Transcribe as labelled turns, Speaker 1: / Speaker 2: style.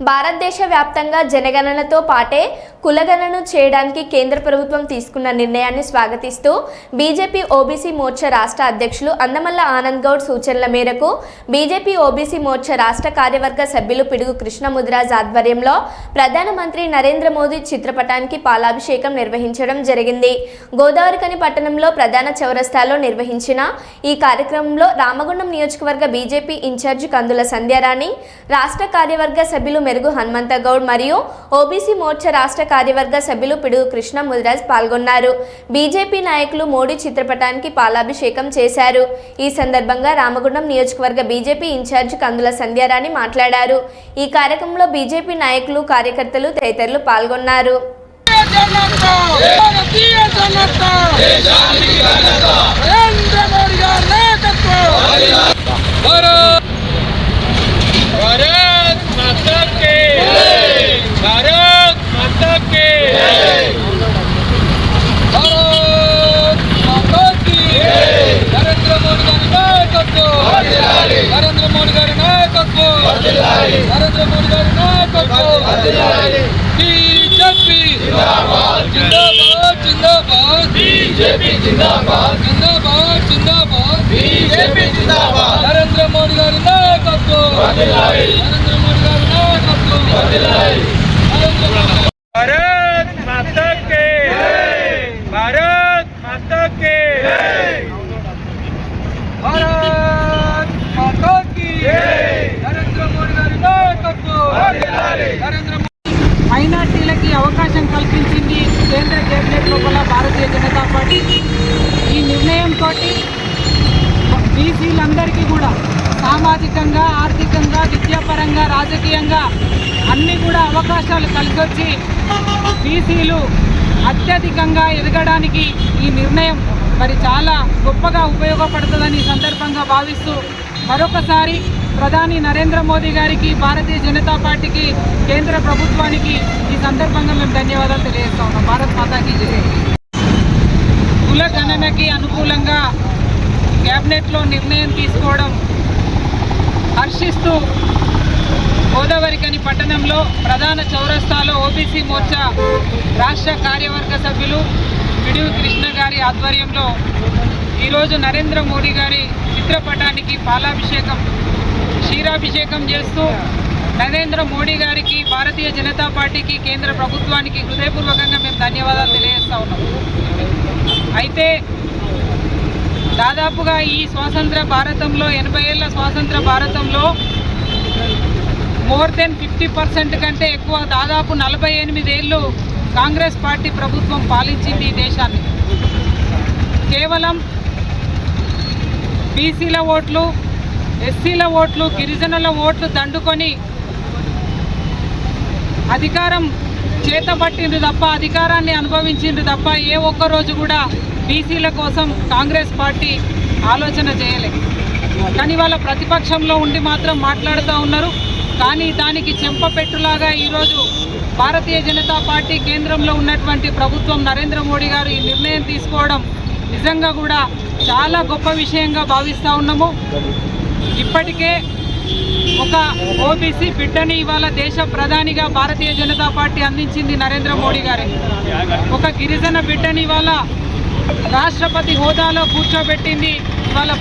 Speaker 1: భారతదేశ వ్యాప్తంగా జనగణనతో పాటే కులగణను చేయడానికి కేంద్ర ప్రభుత్వం తీసుకున్న నిర్ణయాన్ని స్వాగతిస్తూ బీజేపీ ఓబీసీ మోర్చా రాష్ట్ర అధ్యక్షులు అందమల్ల ఆనంద్ గౌడ్ సూచనల మేరకు బీజేపీ ఓబీసీ మోర్చా రాష్ట్ర కార్యవర్గ సభ్యులు పిడుగు కృష్ణముద్రాజ్ ఆధ్వర్యంలో ప్రధానమంత్రి నరేంద్ర మోదీ చిత్రపటానికి పాలాభిషేకం నిర్వహించడం జరిగింది. గోదావరికని పట్టణంలో ప్రధాన చౌరస్తాలో నిర్వహించిన ఈ కార్యక్రమంలో రామగుండం నియోజకవర్గ బీజేపీ ఇన్ఛార్జి కందుల సంధ్యారాణి రాష్ట్ర కార్యవర్గ సభ్యులు మెరుగు హనుమంత గౌడ్ మరియు ఓబీసీ మోర్చా రాష్ట్ర కార్యవర్గ సభ్యులు పిడుగు కృష్ణ ముదిరాజ్ పాల్గొన్నారు. బీజేపీ నాయకులు మోడీ చిత్రపటానికి పాలాభిషేకం చేశారు. ఈ సందర్భంగా రామగుండం నియోజకవర్గ బీజేపీ ఇన్ఛార్జ్ కందుల సంధ్యారాణి మాట్లాడారు. ఈ కార్యక్రమంలో బీజేపీ నాయకులు కార్యకర్తలు తదితరులు పాల్గొన్నారు
Speaker 2: జనతా భారతీయ జనతా నరేంద్ర మోడీ గారి నాయకత్వం భారత్ భారత్ మాతా కే భారత్ మాతా కే భారత్ మాతా కి నరేంద్ర మోడీ గారి నాయకత్వం నరేంద్ర మోడీ గారి నాయకత్వం నరేంద్ర మోడీ గారి నాయకత్వం బీజేపీ జిందాబాద్ జిందాబాద్ బీజేపీ జిందాబాద్. జిందాబాద్ జిందాబాద్. బీజేపీ జిందాబాద్. నరేంద్ర మోడీ గారి నాయకత్వం. నరేంద్ర మోడీ గారి నాయకత్వం. భారత్ మాతా కే భారత్ మాతా కే భారత్ మాతా కి నరేంద్ర మోడీ గారి నాయకత్వం నరేంద్ర మోడీ
Speaker 3: మైనార్టీలకి అవకాశం కల్పించింది కేంద్ర కేబినెట్ లోపల భారతీయ జనతా పార్టీ ఈ నిర్ణయంతో బీసీలందరికీ కూడా సామాజికంగా ఆర్థికంగా విద్యాపరంగా రాజకీయంగా అన్ని కూడా అవకాశాలు కలిసొచ్చి బీసీలు అత్యధికంగా ఎదగడానికి ఈ నిర్ణయం మరి చాలా గొప్పగా ఉపయోగపడుతుందని సందర్భంగా భావిస్తూ మరొకసారి ప్రధాని నరేంద్ర మోదీ గారికి భారతీయ జనతా పార్టీకి కేంద్ర ప్రభుత్వానికి ఈ సందర్భంగా మేము ధన్యవాదాలు తెలియజేస్తా ఉన్నాం. భారత్ మాతా జై అనుకూలంగా క్యాబినెట్లో నిర్ణయం తీసుకోవడం హర్షిస్తూ గోదావరికని పట్టణంలో ప్రధాన చౌరస్తాలో ఓబీసీ మోర్చా రాష్ట్ర కార్యవర్గ సభ్యులు పిడివి కృష్ణ గారి ఆధ్వర్యంలో ఈరోజు నరేంద్ర మోడీ గారి చిత్రపటానికి పాలాభిషేకం క్షీరాభిషేకం చేస్తూ నరేంద్ర మోడీ గారికి భారతీయ జనతా పార్టీకి కేంద్ర ప్రభుత్వానికి హృదయపూర్వకంగా మేము ధన్యవాదాలు తెలియజేస్తా ఉన్నాము అయితే దాదాపుగా ఈ స్వాతంత్ర భారతంలో ఎనభై ఏళ్ళ స్వాతంత్ర భారతంలో మోర్ దెన్ ఫిఫ్టీ పర్సెంట్ కంటే ఎక్కువ దాదాపు నలభై ఎనిమిది ఏళ్ళు కాంగ్రెస్ పార్టీ ప్రభుత్వం పాలించింది ఈ దేశాన్ని. కేవలం బీసీల ఓట్లు ఎస్సీల ఓట్లు గిరిజనుల ఓట్లు దండుకొని అధికారం చేతబట్టిండ్రు తప్ప అధికారాన్ని అనుభవించిండ్రు తప్ప ఏ ఒక్క రోజు కూడా బీసీల కోసం కాంగ్రెస్ పార్టీ ఆలోచన చేయలేదు కానీ వాళ్ళ ప్రతిపక్షంలో ఉండి మాత్రం మాట్లాడుతూ ఉన్నారు. కానీ దానికి చెంపపెట్టులాగా ఈరోజు భారతీయ జనతా పార్టీ కేంద్రంలో ఉన్నటువంటి ప్రభుత్వం నరేంద్ర మోడీ గారు ఈ నిర్ణయం తీసుకోవడం నిజంగా కూడా చాలా గొప్ప విషయంగా భావిస్తూ ఉన్నాము. ఇప్పటికే ఒక ఓబీసీ బిడ్డని ఇవాళ దేశ ప్రధానిగా భారతీయ జనతా పార్టీ అందించింది నరేంద్ర మోడీ గారి. ఒక గిరిజన బిడ్డని ఇవాళ రాష్ట్రపతి హోదాలో కూర్చోబెట్టింది ఇవాళ